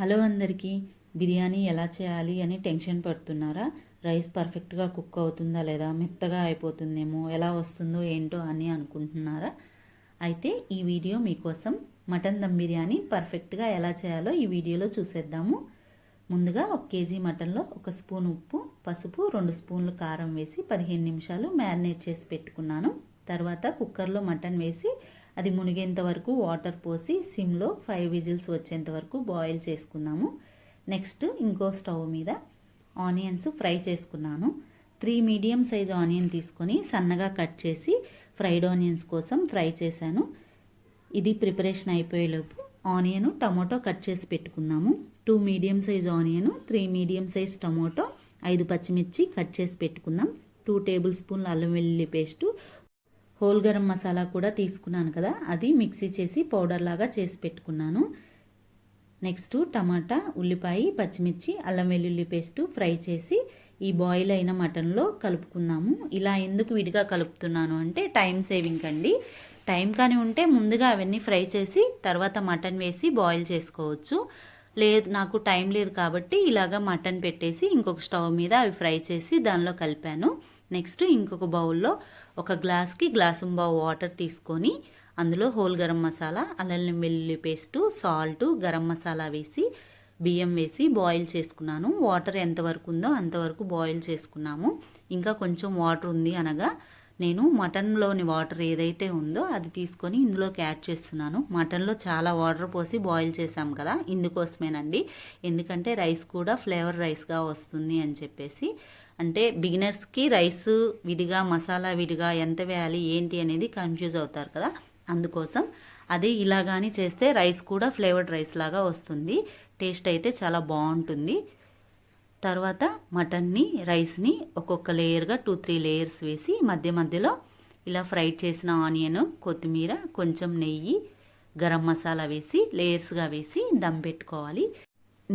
Hello అందరికీ బిర్యానీ ఎలా చేయాలి అని టెన్షన్ పడుతున్నారా? రైస్ పర్ఫెక్ట్గా కుక్ అవుతుందా లేదా? మెత్తగా అయిపోతుందేమో? ఎలా వస్తుందో ఏంటో అని అనుకుంటున్నారా? అయితే ఈ వీడియో మీకోసం మటన్ దమ్ బిర్యానీ పర్ఫెక్ట్గా ఎలా చేయాలో ఈ వీడియోలో చూసేద్దాము. ముందుగా ఒక కేజీ మటన్లో ఒక స్పూన్ ఉప్పు పసుపు రెండు స్పూన్లు కారం వేసి పదిహేను నిమిషాలు మ్యారినేట్ చేసి పెట్టుకున్నాను. తర్వాత కుక్కర్లో మటన్ వేసి అది మునిగేంత వరకు వాటర్ పోసి సిమ్లో ఫైవ్ విజిల్స్ వచ్చేంత వరకు బాయిల్ చేసుకున్నాము. నెక్స్ట్ ఇంకో స్టవ్ మీద ఆనియన్స్ ఫ్రై చేసుకున్నాను. త్రీ మీడియం సైజ్ ఆనియన్ తీసుకొని సన్నగా కట్ చేసి ఫ్రైడ్ ఆనియన్స్ కోసం ఫ్రై చేశాను. ఇది ప్రిపరేషన్ అయిపోయేలోపు ఆనియన్ టమాటో కట్ చేసి పెట్టుకున్నాము. Two medium size onion three medium size tomato ఐదు పచ్చిమిర్చి కట్ చేసి పెట్టుకుందాం టూ టేబుల్ స్పూన్ల అల్లం వెల్లుల్లి పేస్టు హోల్ గరం మసాలా కూడా తీసుకున్నాను కదా అది మిక్సీ చేసి పౌడర్ లాగా చేసి పెట్టుకున్నాను. నెక్స్ట్ టమాటా ఉల్లిపాయ పచ్చిమిర్చి అల్లం వెల్లుల్లి పేస్ట్ ఫ్రై చేసి ఈ బాయిల్ అయిన మటన్లో కలుపుకుందాము. ఇలా ఎందుకు విడిగా కలుపుతున్నాను అంటే టైం సేవింగ్ అండి. టైం కానీ ఉంటే ముందుగా అవన్నీ ఫ్రై చేసి తర్వాత మటన్ వేసి బాయిల్ చేసుకోవచ్చు. లేదు నాకు టైం లేదు కాబట్టి ఇలాగ మటన్ పెట్టేసి ఇంకొక స్టవ్ మీద అవి ఫ్రై చేసి దానిలో కలిపాను. నెక్స్ట్ ఇంకొక బౌల్లో ఒక గ్లాస్కి గ్లాసు బావు వాటర్ తీసుకొని అందులో హోల్ గరం మసాలా అల్లం వెల్లుల్లి పేస్టు సాల్ట్ గరం మసాలా వేసి బియ్యం వేసి బాయిల్ చేసుకున్నాను. వాటర్ ఎంతవరకు ఉందో అంతవరకు బాయిల్ చేసుకున్నాము. ఇంకా కొంచెం వాటర్ ఉంది అనగా నేను మటన్లోని వాటర్ ఏదైతే ఉందో అది తీసుకొని ఇందులోకి యాడ్ చేస్తున్నాను. మటన్లో చాలా వాటర్ పోసి బాయిల్ చేసాం కదా ఇందుకోసమేనండి. ఎందుకంటే రైస్ కూడా ఫ్లేవర్ రైస్గా వస్తుంది అని చెప్పేసి. అంటే బిగినర్స్కి రైస్ విడిగా మసాలా విడిగా ఎంత వేయాలి ఏంటి అనేది కన్ఫ్యూజ్ అవుతారు కదా. అందుకోసం అది ఇలా కానీ చేస్తే రైస్ కూడా ఫ్లేవర్డ్ రైస్ లాగా వస్తుంది. టేస్ట్ అయితే చాలా బాగుంటుంది. తర్వాత మటన్ని రైస్ని ఒక్కొక్క లేయర్గా టూ త్రీ లేయర్స్ వేసి మధ్య మధ్యలో ఇలా ఫ్రై చేసిన ఆనియన్ కొత్తిమీర కొంచెం నెయ్యి గరం మసాలా వేసి లేయర్స్గా వేసి దమ్ పెట్టుకోవాలి.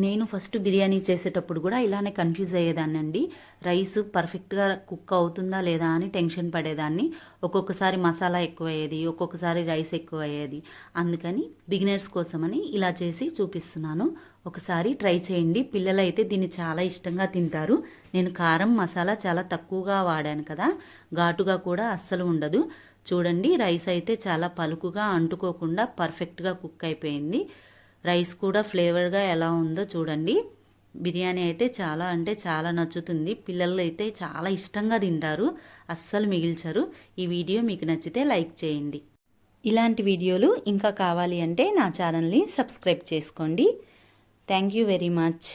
నేను ఫస్ట్ బిర్యానీ చేసేటప్పుడు కూడా ఇలానే కన్ఫ్యూజ్ అయ్యేదాన్ని రైస్ పర్ఫెక్ట్గా కుక్ అవుతుందా లేదా అని టెన్షన్ పడేదాన్ని. ఒక్కొక్కసారి మసాలా ఎక్కువ అయ్యేది ఒక్కొక్కసారి రైస్ ఎక్కువ అయ్యేది అందుకని బిగినర్స్ కోసమని ఇలా చేసి చూపిస్తున్నాను. ఒకసారి ట్రై చేయండి. పిల్లలు అయితే దీన్ని చాలా ఇష్టంగా తింటారు. నేను కారం మసాలా చాలా తక్కువగా వాడాను కదా. ఘాటుగా కూడా అస్సలు ఉండదు. చూడండి రైస్ అయితే చాలా పలుకుగా అంటుకోకుండా పర్ఫెక్ట్గా కుక్ అయిపోయింది. రైస్ కూడా ఫ్లేవర్గా ఎలా ఉందో చూడండి. బిర్యానీ అయితే చాలా అంటే చాలా నచ్చుతుంది. పిల్లలు అయితే చాలా ఇష్టంగా తింటారు. అస్సలు మిగిల్చరు. ఈ వీడియో మీకు నచ్చితే లైక్ చేయండి. ఇలాంటి వీడియోలు ఇంకా కావాలి అంటే నా ఛానల్ని సబ్స్క్రైబ్ చేసుకోండి. Thank you very much.